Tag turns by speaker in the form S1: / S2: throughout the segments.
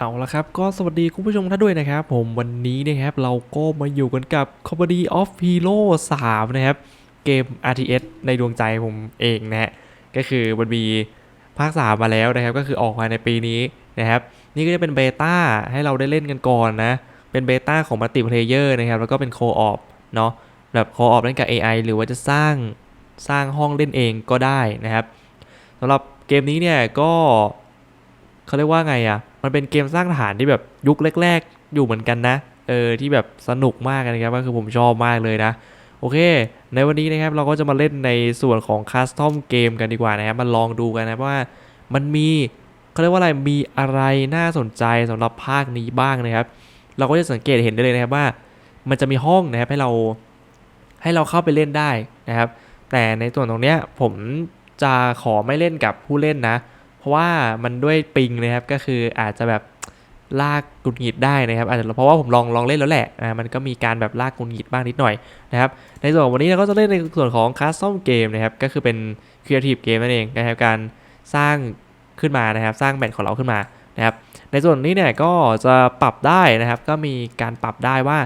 S1: เอาละครับ ก็สวัสดีคุณผู้ชมท่านด้วยนะครับ ผมวันนี้นะครับ เราก็มาอยู่กันกับ Comedy of Hero 3 นะครับ เกม RTS ในดวงใจผมเองนะฮะก็คือมันมีภาค 3 มาแล้วนะครับ ก็คือออกมาในปีนี้นะครับ นี่ก็จะเป็นเบต้าให้เราได้เล่นกันก่อนนะ เป็นเบต้าของมัลติเพลเยอร์นะครับ แล้วก็เป็นโคออปเนาะแบบโคออปเล่นกับ AI หรือว่าจะสร้างสร้างห้องเล่นเองก็ได้นะครับสำหรับเกมนี้เนี่ยก็เขาเรียกว่าไงอะ่ะ มันเป็นเกมสร้างฐานที่แบบยุคแรก ๆ อยู่เหมือนกันนะ เออที่แบบสนุกมากนะครับก็คือผมชอบมากเลยนะ โอเค ในวันนี้นะครับเราก็จะมาเล่นในส่วนของคัสตอมเกมกันดีกว่านะครับมาลองดูกันนะว่ามันมีเขาเรียกว่าอะไรมีอะไรน่าสนใจสำหรับภาคนี้บ้างนะครับ เราก็จะสังเกตเห็นได้เลยนะครับว่า มันจะมีห้องนะครับให้เราให้เราเข้าไปเล่นได้นะครับ แต่ในส่วนตรงเนี้ยผมจะขอไม่เล่นกับผู้เล่นนะ เพราะว่ามันด้วยปิงนะครับก็คืออาจจะแบบลากกุดหงิดได้นะครับอาจจะเพราะว่าผมลองลองเล่นแล้วแหละอ่ามันก็มีการแบบลากกุดหงิดบ้างนิดหน่อยนะครับในส่วนของวันนี้เราก็จะเล่นในส่วนของคัสตอมเกมนะครับก็คือเป็น Creative Game นั่นเองนะครับการสร้างขึ้นมานะครับ สร้างแมทของเราขึ้นมานะครับในส่วนนี้เนี่ยก็จะปรับได้นะครับก็มีการปรับได้ว่า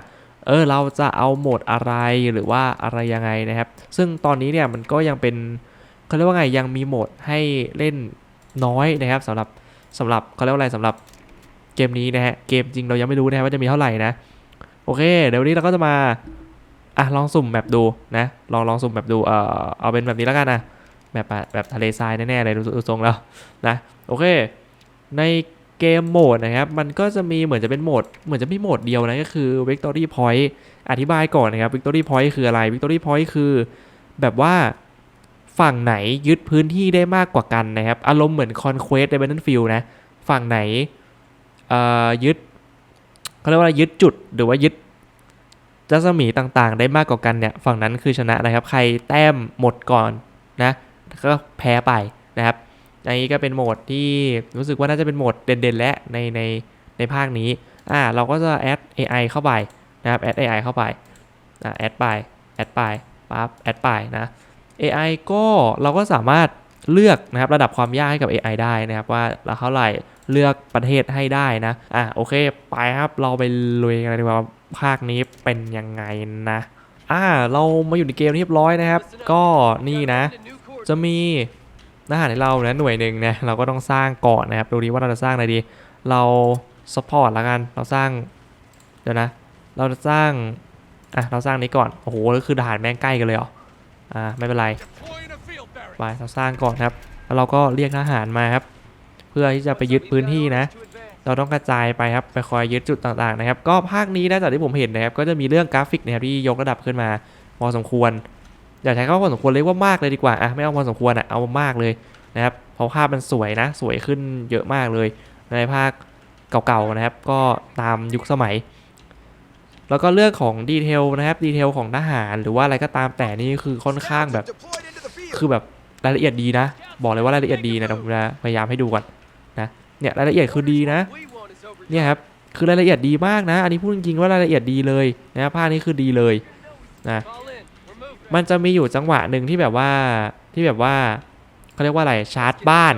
S1: เออเราจะเอาโหมดอะไรหรือว่าอะไรยังไงนะครับ ซึ่งตอนนี้เนี่ยมันก็ยังเป็นเขาเรียกว่าไงยังมีโหมดให้เล่น น้อยนะครับสำหรับสำหรับเขาเรียกว่าอะไรสำหรับเกมนี้นะฮะเกมจริงเรายังไม่รู้นะครับว่าจะมีเท่าไหร่นะโอเคเดี๋ยววันนี้เราก็จะมาอะลองสุ่มแบบดูนะลองลองสุ่มแบบดูเออเอาเป็นแบบนี้แล้วกันนะแบบอะแบบทะเลทรายแน่ๆเลยดูดูทรงแล้วนะโอเค ในเกมโหมดนะครับมันก็จะมีเหมือนจะเป็นโหมดเหมือนจะมีโหมดเดียวนะก็คือ Victory Point อธิบายก่อนนะครับ Victory Point คืออะไร Victory Point คือแบบว่า ฝั่งไหนยึดพื้นที่ได้มากกว่ากันนะครับ อารมณ์เหมือน Conquest ใน Battlefield นะ ฝั่งไหนเอ่อยึดเขาเรียกว่ายึดจุดหรือว่ายึดรัศมีต่างๆ ได้มากกว่ากันเนี่ย ฝั่งนั้นคือชนะนะครับ ใครแต้มหมดก่อนนะก็แพ้ไปนะครับอันนี้ก็เป็นโหมดที่รู้สึกว่าน่าจะเป็นโหมดเด่นๆ และในในในภาคนี้อ่าเราก็จะแอด AI เข้าไปนะครับแอด AI เข้าไปอ่าแอดไปแอดไปปั๊บแอดไปนะ AI ก็เราก็สามารถเลือกนะครับระดับความยากให้กับ AI ได้นะครับว่าเราเท่าไหร่เลือกประเทศให้ได้นะอะโอเคไปครับเราไปลุยกันดีกว่าภาคนี้เป็นยังไงนะอ่าเรามาอยู่ในเกมเรียบร้อยนะครับ ก็นี่นะ จะมีทหารให้เรานะหน่วยหนึ่งนะเราก็ต้องสร้างก่อนนะครับดูดีว่าเราจะสร้างอะไรดี เราสปอร์ตละกันเราสร้างเดี๋ยวนะ เราจะสร้างอะเราสร้างนี้ก่อนโอ้โหก็คือทหารแม่งใกล้กันเลยเหรอ อ่าไม่เป็นไรไปเราสร้างก่อนครับ แล้วเราก็เรียกทหารมาครับ เพื่อที่จะไปยึดพื้นที่นะ เราต้องกระจายไปครับ ไปคอยยึดจุดต่างๆนะครับ ก็ภาคนี้นะจากที่ผมเห็นนะครับ ก็จะมีเรื่องกราฟิกนะครับที่ยกระดับขึ้นมาพอสมควร อย่าใช้คำว่าพอสมควรเรียกว่ามากเลยดีกว่า อะไม่เอาพอสมควรอะ เอามากเลยนะครับ เพราะภาพมันสวยนะ สวยขึ้นเยอะมากเลย ในภาคเก่าๆนะครับ ก็ตามยุคสมัย แล้วก็เรื่องของดีเทลนะครับดีเทลของทหารหรือว่าอะไรก็ตามแต่นี่คือค่อนข้างแบบคือแบบรายละเอียดดีนะ บอกเลยว่ารายละเอียดดีนะผมจะพยายามให้ดูก่อนนะเนี่ยรายละเอียดคือดีนะเนี่ยครับคือรายละเอียดดีมากนะ อันนี้พูดจริงๆว่ารายละเอียดดีเลยนะภาคนี้คือดีเลยนะมันจะมีอยู่จังหวะหนึ่งที่แบบว่าที่แบบว่าเขาเรียกว่าอะไรชาร์จบ้าน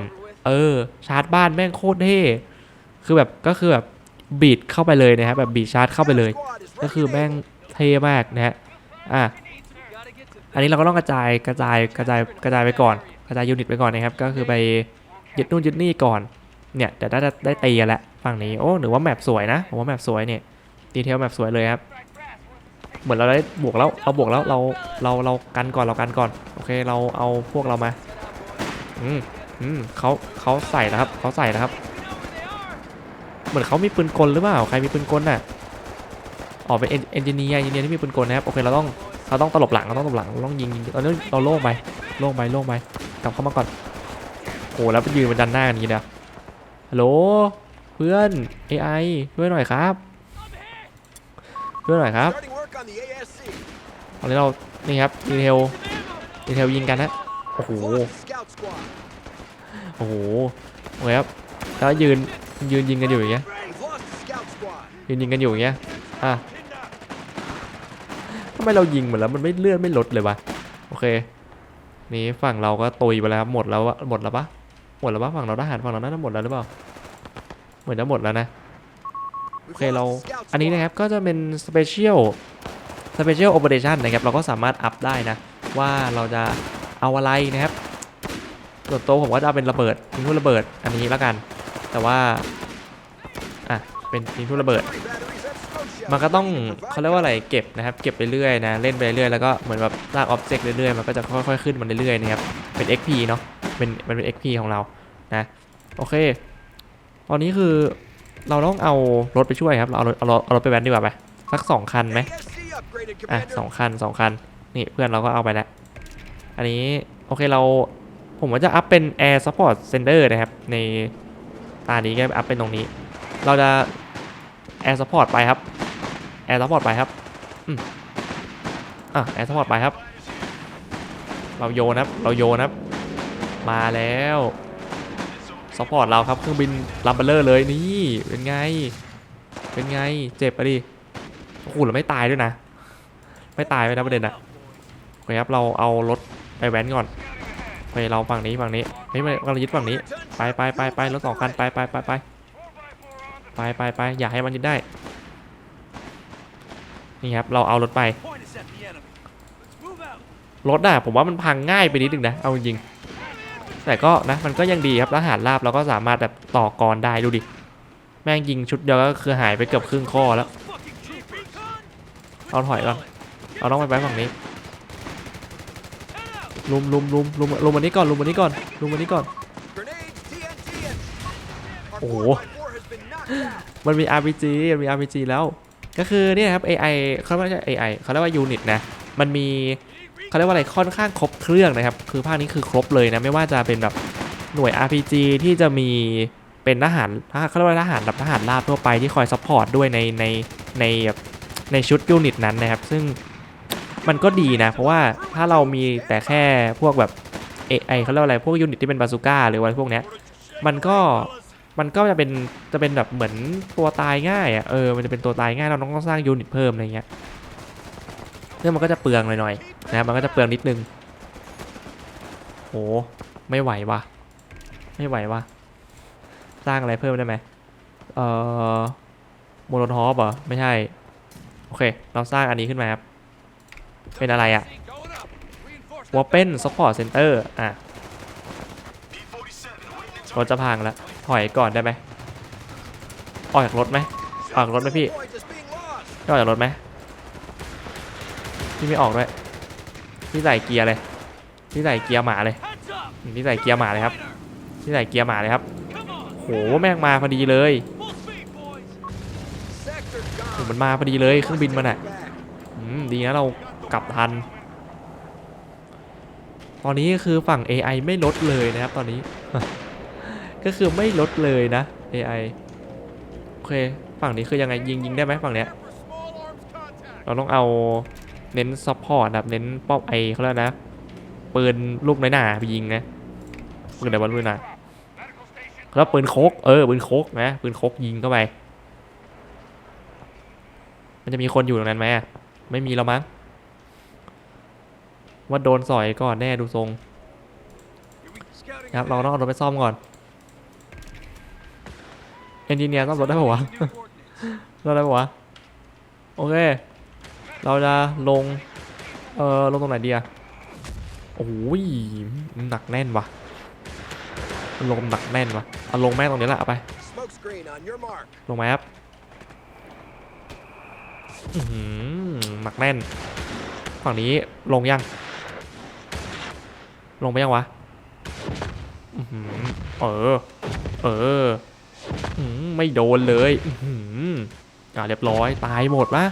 S1: เออ ชาร์จบ้านแม่งโคตรเท่คือแบบก็คือแบบ บีดเข้าไปเลยนะครับแบบบีดชาร์จเข้าไปเลย ก็คือแม่งเท่มากนะฮะอะอันนี้เราก็ต้องกระจายกระจายกระจายกระจายไปก่อน กระจายยูนิตไปก่อนนะครับ ก็คือไปยึดนู่นยึดนี่ก่อนเนี่ยเดี๋ยวได้ได้ตีกันแล้วฝั่งนี้โอ้หรือว่าแมปสวยนะผมว่าแมปสวยเนี่ยดีเทลแมปสวยเลยครับเหมือนเราได้บวกแล้วเราบวกแล้วเราเราเรากันก่อนเรากันก่อนโอเคเราเอาพวกเรามาอืมอืมเขาเขาใส่แล้วครับเขาใส่แล้วครับ เหมือนเขามีปืนกลหรือเปล่าใครมีปืนกลน่ะออกเป็นเอนจิเนียร์เอนจิเนียร์ที่มีปืนกลนะครับโอเคเราต้องเราต้องตลบหลังเราต้องตลบหลังเราต้องยิงยิงเราต้เราโล่งไปโล่งไปโล่งไปกลับเข้ามาก่อนโอ้แล้วไปยืนบนดันหน้ากันอย่างนี้เดียฮัลโหลเพื่อน AI ช่วยหน่อยครับช่วยหน่อยครับตอนนี้เรานี่ครับดีเทลดีเทลยิงกันนะโอ้โหโอ้โหโอเคครับแล้วยืน ยืนยิงกันอยู่อย่างเงี้ยยืนยิงกันอยู่อย่างเงี้ยอะทำไมเรายิงเหมือนแล้วมันไม่เลื่อนไม่ลดเลยวะโอเค นี่ฝั่งเราก็ตุยไปแล้วครับหมดแล้วอะหมดแล้วปะหมดแล้วปะฝั่งเราทหารฝั่งเราน่าจะหมดแล้วหรือเปล่าเหมือนจะหมดแล้วนะโอเคเราอันนี้นะครับก็จะเป็น special special operation นนะครับเราก็สามารถอัพได้นะ ว่าเราจะเอาอะไรนะครับส่วนตัวผมก็จะเอาเป็นระเบิดทิ้งทุ่นระเบิดอันนี้แล้วกัน แต่ว่า อะ เป็นทิ้งทุ่ระเบิด มันก็ต้องเขาเรียกว่าอะไรเก็บนะครับ เก็บไปเรื่อยนะ เล่นไปเรื่อยแล้วก็เหมือนแบบสร้างออบเจกต์เรื่อยๆ มันก็จะค่อยๆ ขึ้นมันเรื่อยๆนะครับ เป็น XP เนาะเป็นมันเป็น XP ของเรา นะ โอเค ตอนนี้คือเราต้องเอารถไปช่วยครับ เราเอารถเอารถเอารถไปแว้นดีกว่าไหมสักสองคันไหมอะสองคันสองคัน นี่เพื่อนเราก็เอาไปแล้ว อันนี้ โอเคเราผมว่าจะอัพเป็น Air Support Center นะครับ ใน ตานี้ก็อัพเป็นตรงนี้ เราจะ Air Support ไปครับ Air Support ไปครับอืมอะ Air Support ไปครับ เราโยนครับ เราโยนครับ มาแล้วซัพพอร์ตเราครับเครื่องบินลัมเบลเลอร์เลยนี่เป็นไง เป็นไงเจ็บปะดิโอ้โหเราไม่ตายด้วยนะ ไม่ตายไปนะประเด็นนะโอเคครับเราเอารถไปแว้นก่อน ไปเราฝั่งนี้ฝั่งนี้ไม่ไม่เรายึดฝั่งนี้ ไปไปไปไปรถสองคันไปไปไปไปไปไปไปอย่าให้มันยึดได้ นี่ครับเราเอารถไป รถอะผมว่ามันพังง่ายไปนิดนึงนะ เอาจริง แต่ก็นะมันก็ยังดีครับทหารราบเราก็สามารถแบบต่อกรได้ดูดิ แม่งยิงชุดเดียวก็คือหายไปเกือบครึ่งข้อแล้ว เอาถอยก่อนเราต้องไปไปฝั่งนี้ ลุมลุมลุมลุมลุมอันนี้ก่อนลุมอันนี้ก่อนลุมอันนี้ก่อนโอ้โหมันมี RPG มันมี RPG แล้วก็คือเนี่ยครับ AI เขาไม่ใช่ AI เขาเรียกว่า unit นะมันมีเขาเรียกว่าอะไรค่อนข้างครบเครื่องนะครับ คือภาคนี้คือครบเลยนะไม่ว่าจะเป็นแบบหน่วย RPG ที่จะมีเป็นทหารเขาเรียกว่าทหารแบบทหารราบทั่วไปที่คอยซัพพอร์ตด้วยในในในแบบในชุดยูนิตนั้นนะครับ ซึ่ง มันก็ดีนะ เพราะว่าถ้าเรามีแต่แค่พวกแบบ AI เขาเรียกว่าอะไรพวกยูนิตที่เป็นบาซูก้าหรือว่าพวกเนี้ยมันก็มันก็จะเป็นจะเป็นแบบเหมือนตัวตายง่ายอะเออมันจะเป็นตัวตายง่ายเราต้องสร้างยูนิตเพิ่มอะไรเงี้ยซึ่งมันก็จะเปลืองหน่อยๆนะครับมันก็จะเปลืองนิดนึงโหไม่ไหววะไม่ไหววะสร้างอะไรเพิ่มได้ไหมเอ่อโมโนทอปเหรอไม่ใช่โอเค เราสร้างอันนี้ขึ้นมาครับ เป็นอะไรอะ Weapon Support Center อะรถจะพังแล้วถอยก่อนได้ไหมออกจากรถไหมออกจากรถไหมพี่ออกจากรถไหมพี่ไม่ออกด้วยพี่ใส่เกียร์เลยพี่ใส่เกียร์หมาเลยพี่ใส่เกียร์หมาเลยครับพี่ใส่เกียร์หมาเลยครับโหแม่งมาพอดีเลยมันมาพอดีเลยเครื่องบินมันอะอืมดีนะเรา กลับทัน ตอนนี้คือฝั่ง AI ไม่ลดเลยนะครับตอนนี้ ก็คือไม่ลดเลยนะ AI โอเค ฝั่งนี้คือยังไงยิงยิงได้ไหมฝั่งเนี้ย เราต้องเอาเน้นซัพพอร์ตแบบเน้นป้อมไอเขาเรียกนะปืนลูกน้อยหนาไปยิงนะปืนอะไรวะลูกหนาแล้วปืนโคกเออปืนโคกนะปืนโคกยิงเข้าไป มันจะมีคนอยู่ตรงนั้นไหมไม่มีแล้วมั้ง ว่าโดนสอยก่อนแน่ดูทรงนะครับเราต้องเอารถไปซ่อมก่อนเอนจิเนียร์ซ่อมรถได้ปะวะรถได้ปะวะโอเค เราจะลง เออลงตรงไหนดีอะโอ้ยหนักแน่นวะลงหนักแน่นวะเอาลงแม่งตรงนี้แหละไป ลงมาครับหนักแน่น ฝั่งนี้ลงยัง ลงไปยังวะอื้อหือเออ เอออื้อหือไม่โดนเลยอื้อหืออะเรียบร้อย ตายหมดปะ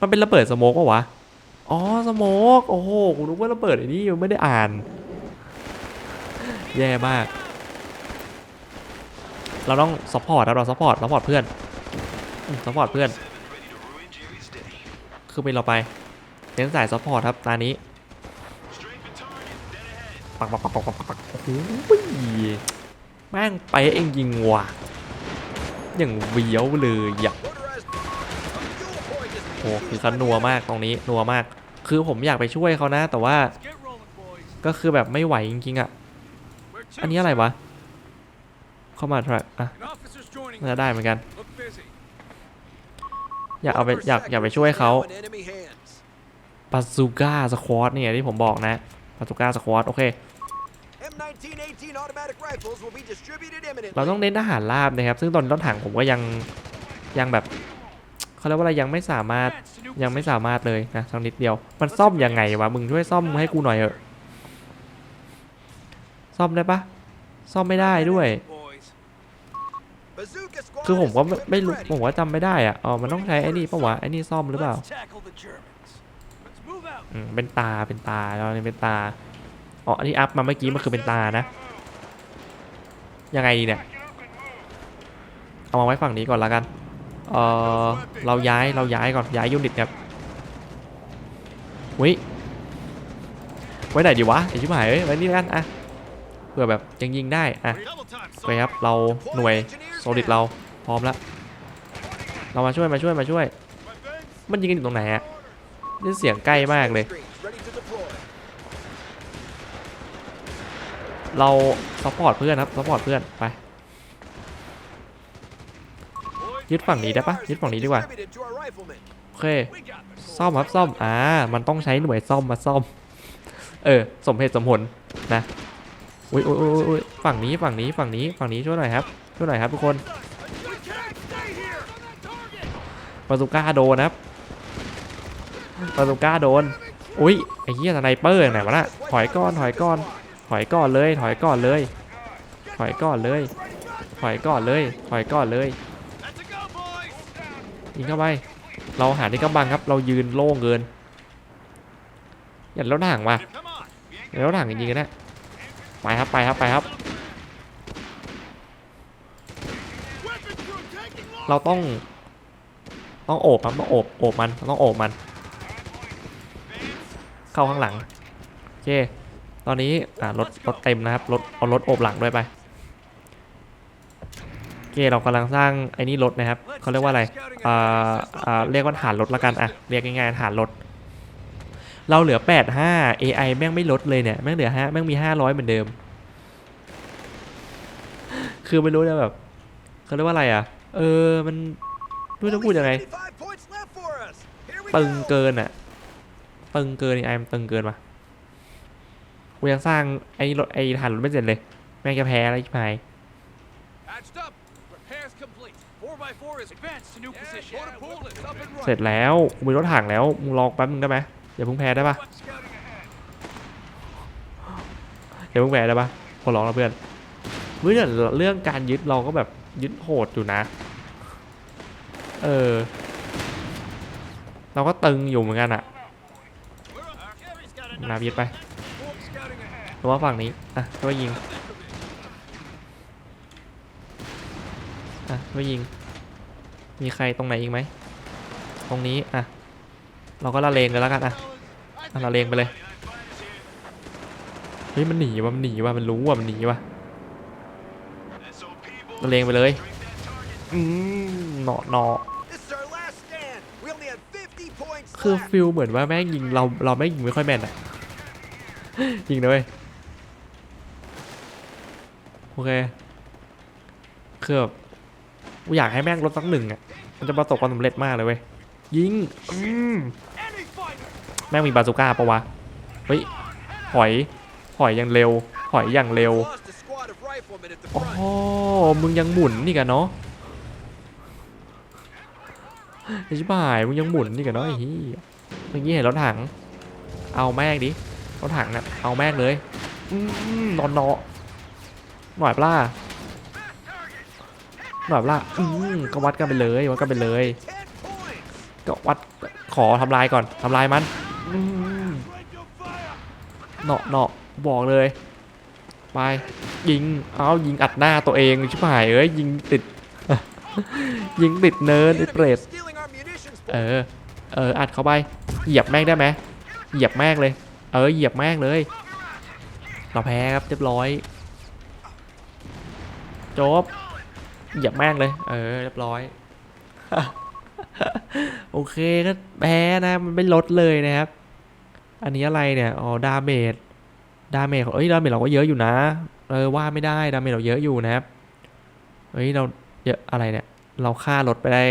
S1: มันเป็นระเบิดสโมกปะวะ อ๋อ สโมก โอ้โหกูรู้ว่าระเบิดไอ้นี่ยังไม่ได้อ่าน แย่มาก เราต้องซัพพอร์ตครับเราซัพพอร์ตซัพพอร์ตเพื่อนซัพพอร์ตเพื่อน คือเป็นเราไป เน้นสายซัพพอร์ตครับตานี้ปักปักปักปักปักปักโอ้โหแม่งไปเองยิงว่ะอย่างเวียวเลยอะโอ้คือเขานัวมากตรงนี้นัวมาก คือผมอยากไปช่วยเขานะ แต่ว่า ก็คือแบบไม่ไหวจริงๆอะ อันนี้อะไรวะ เข้ามา trap อะน่าได้เหมือนกัน อยากเอาไปอยากอยากไปช่วยเขา ปาซูก้าสควอตเนี่ยที่ผมบอกนะปาซูก้าสควอตโอเค
S2: M1918 automatic rifles will be distributed imminently.
S1: เราต้องเน้นทหารราบนะครับ ซึ่งตอนรถถังผมก็ยังยังแบบเขาเรียกว่าอะไรยังไม่สามารถ
S3: Advance to new
S1: ยังไม่สามารถเลยนะสักนิดเดียว มันซ่อมยังไงวะมึงช่วยซ่อมให้กูหน่อยเถอะซ่อมได้ปะซ่อมไม่ได้ด้วย
S3: boys.
S2: Bazooka squad
S1: คือผม
S2: is
S1: ก็ไม่
S2: equipped
S1: ไม่
S2: and
S1: รู้
S2: ready.
S1: ผมว่าจำไม่ได้อะอ๋อมันต้องใช้ไอ้นี่ปะวะไอ้นี่ซ่อมหรือเปล่า เป็นตาเป็นตาแล้วนี่เป็นตาอ๋ออันที่อัพมาเมื่อกี้มันคือเป็นตานะ ยังไงดีเนี่ย เอามาไว้ฝั่งนี้ก่อนละกันเออเราย้ายเราย้ายก่อนย้ายยูนิตครับวิไว้ไหนดีวะไอชิบหายเอ้ยไว้นี่ละกันอะเผื่อแบบยังยิงได้อะ
S3: Double time.
S1: โอเคครับเราหน่วยโซลิดเราพร้อมแล้วเรามาช่วยมาช่วยมาช่วย มันยิงกันอยู่ตรงไหนอะ นี่เสียงใกล้มากเลย เราซัพพอร์ตเพื่อนครับซัพพอร์ตเพื่อนไปยึดฝั่งนี้ได้ปะยึดฝั่งนี้ดีกว่าโอเคซ่อมครับซ่อมอ่ามันต้องใช้หน่วยซ่อมมาซ่อม เออ สมเหตุสมผลนะอุ้ยอุ้ยอุ้ยอุ้ยฝั่งนี้ฝั่งนี้ฝั่งนี้ฝั่งนี้ช่วยหน่อยครับช่วยหน่อยครับทุกคน
S3: We can't stay here. On that target.
S1: ปาซูก้าโดนนะครับ ปาซูก้าโดน อุ้ยไอ้เหี้ยสไนเปอร์ไหนวะน่ะถอยก่อนถอยก่อน ถอยก่อนเลย ถอยก่อนเลย ถอยก่อนเลย ถอยก่อนเลย ถอยก่อนเลยยิงเข้าไป เราหาที่กำบังครับ เรายืนโล่งเกิน อย่ารถถังว่ะ
S3: Come on. We ain't
S1: อย่ารถถังจริงๆนะไปครับไปครับไปครับ เราต้อง ต้องโอบครับต้องโอบโอบมันต้องโอบมัน เข้าข้างหลังโอเคตอนนี้อ่ารถรถเต็มนะครับรถเอารถโอบหลังด้วยไปโอเคเรากำลังสร้างไอ้นี่รถนะครับเขาเรียกว่าอะไรอ่าอ่าเรียกว่าฐานรถละกันอะเรียกง่ายๆฐานรถเราเหลือ 85 AI แม่งไม่ลดเลยเนี่ย แม่งเหลือ5แม่งมี 500 เหมือนเดิม คือไม่รู้จะแบบเขาเรียกว่าอะไรอะ เออ มันไม่รู้จะพูดยังไง
S2: Only 75 points left for us. Here we
S1: ตึง
S2: go.
S1: เกินอะ ตึงเกินไอ้มันตึงเกินว่ะกูยังสร้างไอ้รถไอ้ฐานรถไม่เสร็จเลย แม่งจะแพ้แล้วใช่ไหม
S3: Patched up. Repairs complete. 4x4 is advanced to new position. Motor pool is up and
S1: เสร็จ
S3: running.
S1: แล้วกูมีรถถังแล้วมึงรอแป๊บนึงได้ไหมอย่าเพิ่งแพ้ได้ปะ
S3: Scouting ahead.
S1: อย่าเพิ่งแพ้ได้ปะขอร้องนะเพื่อนเรื่องเรื่องการยึดเราก็แบบยึดโหดอยู่นะ เออ เราก็ตึงอยู่เหมือนกันอะ นายึดไปหรือว่าฝั่งนี้ อะช่วยยิง อะช่วยยิง มีใครตรงไหนอีกไหม ตรงนี้ อะ เราก็ละเลงเลยแล้วกัน อะอะละเลงไปเลย เฮ้ยมันหนีว่ะมันหนีว่ะมันรู้ว่ะมันหนีว่ะละเลงไปเลย อืมเนาะเนาะคือฟิลเหมือนว่าแม่งยิงเราเราไม่งยิงไม่ค่อยแม่นอะ ยิงนะเว้ยโอเคคือแบบกูอยากให้แม่งลดสักหนึ่งอะมันจะประสบความสำเร็จมากเลยเว้ย ยิงมแม่งมีบาซูก้าปะวะ เฮ้ยถอยถอยอย่างเร็วถอยอย่างเร็ว
S2: Lost a squad of riflemen at the
S1: อ๋อมึงยังหมุนนี่กันเนาะไอ้ชิบหายมึงยังหมุนนี่กันเนาะไอ้เหี้ยเมื่อกี้เห็นรถถัง เอาแม่งดิ รถถังอะเอาแม่งเลยอืมนอนเนาะหน่อยปะล่าหน่อยปะล่าอืมก็วัดกันไปเลยวัดกันไปเลย
S2: 10 points.
S1: ก็วัดขอทำลายก่อนทำลายมันอืมเนาะเนาะบอกเลย ไป ยิง เอายิงอัดหน้าตัวเองชิบหายเอ้ยยิงติด ยิงติดเนิน
S2: The
S1: ไอ้
S2: enemy
S1: เปรต
S2: is stealing our munitions
S1: เอ
S2: point.
S1: อเออ อัดเข้าไป เหยียบแม่งได้ไหมเหยียบแม่งเลย เออเหยียบแม่งเลย เราแพ้ครับเรียบร้อยจบเหยียบแม่งเลย เออเรียบร้อย โอเคก็แพ้นะมันไม่ลดเลยนะครับ อันนี้อะไรเนี่ย อ๋อดาเมจดาเมจของเอ้ยดาเมจเราก็เยอะอยู่นะ เออว่าไม่ได้ดาเมจเราเยอะอยู่นะครับเฮ้ยเราเยอะอะไรเนี่ย เราฆ่ารถไปได้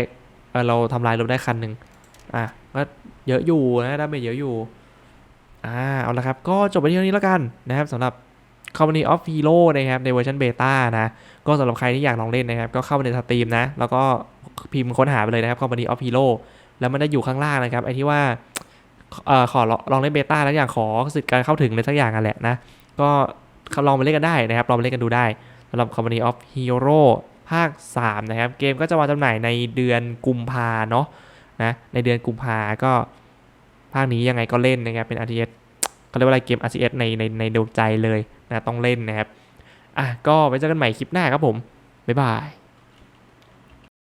S1: เออเราทำลายรถได้คันหนึ่งอะก็เยอะอยู่นะดาเมจเยอะอยู่ อ่าเอาละครับ ก็จบไปที่เท่านี้แล้วกันนะครับสำหรับ Company of Hero นะครับในเวอร์ชันเบต้านะก็สำหรับใครที่อยากลองเล่นนะครับ ก็เข้าไปในสตรีมนะ แล้วก็พิมพ์ค้นหาไปเลยนะครับ Company of Hero แล้วมันจะอยู่ข้างล่างนะครับไอ้ที่ว่าเอ่อขอลองเล่นเบต้าแล้วอยากขอสิทธิ์การเข้าถึงเลยสักอย่างกันแหละนะ ก็ลองไปเล่นกันได้นะครับลองไปเล่นกันดูได้สำหรับ Company of Hero ภาค 3 นะครับ เกมก็จะวางจำหน่ายในเดือนกุมภาเนาะนะในเดือนกุมภาก็ ภาคนี้ยังไงก็เล่นนะครับเป็น RTS เขาเรียกว่าอะไรเกม RTS ในในในดวงใจเลยนะต้องเล่นนะครับอะก็ไว้เจอกันใหม่คลิปหน้าครับผมบ๊ายบาย